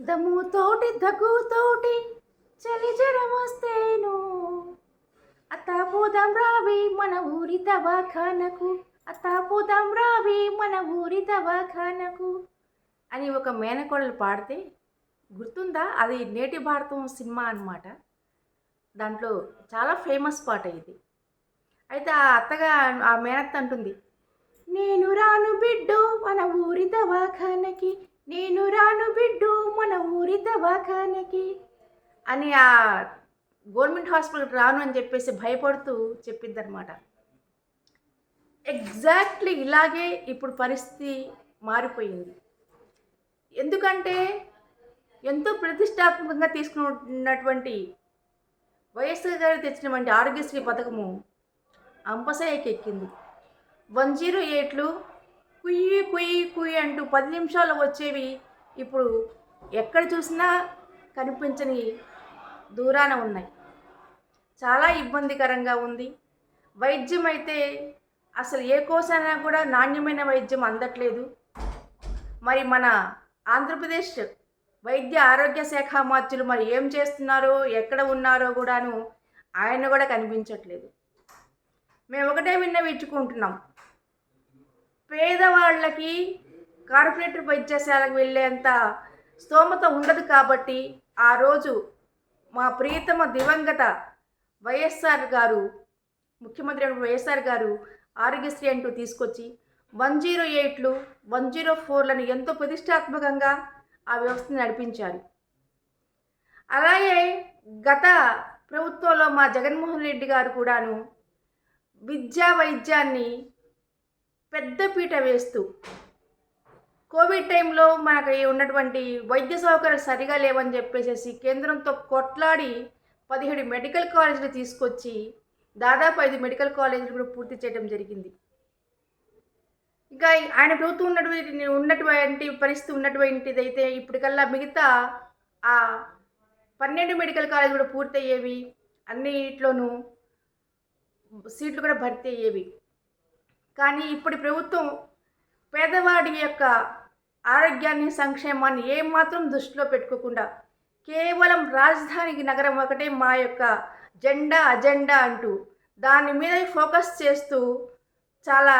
దమ్ముతోటి దగ్గుతోటి చలి జ్వరం వస్తేను. అత్తా పోదాం రావి మన ఊరి దవాఖానకు. అత్తా పోదాం రావి మన ఊరి దవాఖానకు. అని ఒక మేనకోడలు పాడితే గుర్తుందా? అది నేటి భారతం సినిమా అన్నమాట. దాంట్లో చాలా ఫేమస్ పాట ఇది. అయితే ఆ అత్తగా ఆ మేనత్త అంటుంది నేను రాను బిడ్డు మన ఊరి దవాఖానకి. నేను రాను బిడ్డు మన ఊరి దవాఖానకి అని ఆ గవర్నమెంట్ హాస్పిటల్కి రాను అని చెప్పేసి భయపడుతూ చెప్పిద్దనమాట ఎగ్జాక్ట్లీ ఇలాగే ఇప్పుడు పరిస్థితి మారిపోయింది. ఎందుకంటే ఎంతో ప్రతిష్టాత్మకంగా తీసుకున్నటువంటి వైఎస్ఆర్ గారు తెచ్చినటువంటి ఆరోగ్యశ్రీ పథకము అంపసాయకి ఎక్కింది. వన్ జీరో ఎయిట్లు కుయ్యి కుయ్యి కుయ్యి అంటూ పది నిమిషాలు వచ్చేవి ఇప్పుడు ఎక్కడ చూసినా కనిపించని దూరాన ఉన్నాయి. చాలా ఇబ్బందికరంగా ఉంది. వైద్యం అయితే అసలు ఏ కోసైనా కూడా నాణ్యమైన వైద్యం అందట్లేదు. మరి మన ఆంధ్రప్రదేశ్ వైద్య ఆరోగ్య శాఖ మార్చులు మరి ఏం చేస్తున్నారో ఎక్కడ ఉన్నారో కూడాను ఆయన కూడా కనిపించట్లేదు. మేము ఒకటే విన్నవించుకుంటున్నాం. పేదవాళ్ళకి కార్పొరేటర్ వైద్యశాలకు వెళ్ళేంత స్తోమత ఉండదు కాబట్టి ఆ రోజు మా ప్రియతమ దివంగత వైఎస్ఆర్ గారు ముఖ్యమంత్రి వైఎస్ఆర్ గారు ఆరోగ్యశ్రీ అంటూ తీసుకొచ్చి వన్ జీరో ఎయిట్లు వన్ జీరో ఫోర్లను ఎంతో ప్రతిష్టాత్మకంగా ఆ వ్యవస్థను నడిపించారు. అలాగే గత ప్రభుత్వంలో మా జగన్మోహన్ రెడ్డి గారు కూడాను విద్యా వైద్యాన్ని పెద్దపీట వేస్తూ కోవిడ్ టైంలో మనకి ఉన్నటువంటి వైద్య సౌకర్యాలు సరిగా లేవని చెప్పేసి కేంద్రంతో కొట్లాడి పదిహేడు మెడికల్ కాలేజీలు తీసుకొచ్చి దాదాపు ఐదు మెడికల్ కాలేజీలు కూడా పూర్తి చేయడం జరిగింది. ఇంకా ఆయన ప్రభుత్వం ఉన్నటువంటి ఉన్నటువంటి పరిస్థితి ఉన్నటువంటిది అయితే ఇప్పటికల్లా మిగతా ఆ పన్నెండు మెడికల్ కాలేజ్ కూడా పూర్తి అయ్యేవి అన్నిట్లోనూ సీట్లు కూడా భర్తీ అయ్యేవి. కానీ ఇప్పటి ప్రభుత్వం పేదవాడి యొక్క ఆరోగ్యాన్ని సంక్షేమాన్ని ఏమాత్రం దృష్టిలో పెట్టుకోకుండా కేవలం రాజధానికి నగరం ఒకటే మా యొక్క జెండా అజెండా అంటూ దాని మీద ఫోకస్ చేస్తూ చాలా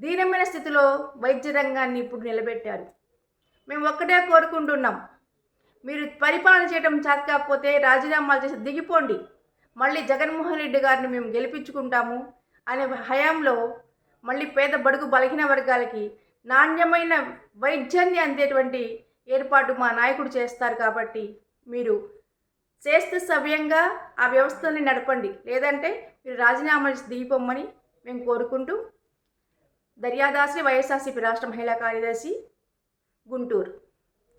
దీనమైన స్థితిలో వైద్య రంగాన్ని ఇప్పుడు నిలబెట్టారు. మేము ఒక్కటే కోరుకుంటున్నాం. మీరు పరిపాలన చేయడం చేత కాకపోతే రాజీనామాలు చేసి దిగిపోండి. మళ్ళీ జగన్మోహన్ రెడ్డి గారిని మేము గెలిపించుకుంటాము అనే హయాంలో మళ్ళీ పేద బడుగు బలహీన వర్గాలకి నాణ్యమైన వైద్యాన్ని అందేటువంటి ఏర్పాటు మా నాయకుడు చేస్తారు కాబట్టి మీరు చేస్తే సవ్యంగా ఆ వ్యవస్థని నడపండి. లేదంటే మీరు రాజీనామా చేసి దిగిపోమ్మని మేము కోరుకుంటూ దర్యాదాసి వైఎస్ఆర్సీపీ రాష్ట్ర మహిళా కార్యదర్శి గుంటూరు.